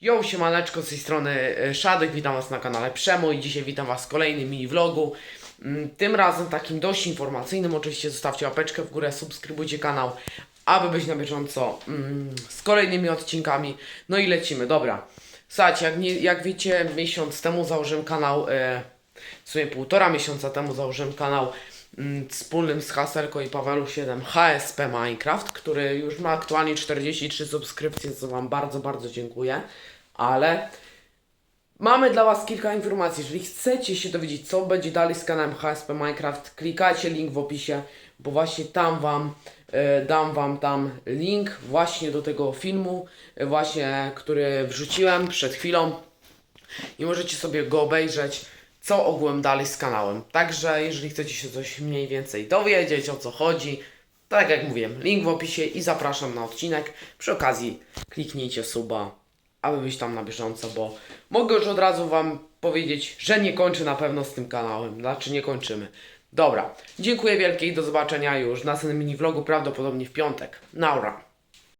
Yo, siemaneczko, z tej strony e, Szadek, witam Was na kanale Przemo i dzisiaj witam Was w kolejnym mini vlogu. Mm, Tym razem takim dość informacyjnym, oczywiście zostawcie łapeczkę w górę, subskrybujcie kanał, aby być na bieżąco mm, z kolejnymi odcinkami. No i lecimy, dobra. Słuchajcie, jak, nie, jak wiecie, miesiąc temu założyłem kanał, e, w sumie półtora miesiąca temu założyłem kanał wspólnym z Haselko i Pawelu 7 HSP Minecraft, który już ma aktualnie 43 subskrypcje, co Wam bardzo, bardzo dziękuję. Ale mamy dla Was kilka informacji. Jeżeli chcecie się dowiedzieć, co będzie dalej z kanałem HSP Minecraft, klikajcie link w opisie, bo właśnie tam Wam e, dam Wam tam link właśnie do tego filmu, e, właśnie który wrzuciłem przed chwilą i możecie sobie go obejrzeć, co ogółem dalej z kanałem. Także jeżeli chcecie się coś mniej więcej dowiedzieć, o co chodzi, tak jak mówiłem, link w opisie i zapraszam na odcinek. Przy okazji kliknijcie suba, aby być tam na bieżąco, bo mogę już od razu Wam powiedzieć, że nie kończę na pewno z tym kanałem. Znaczy nie kończymy. Dobra, dziękuję wielkie i do zobaczenia już w następnym mini vlogu, prawdopodobnie w piątek. Naura.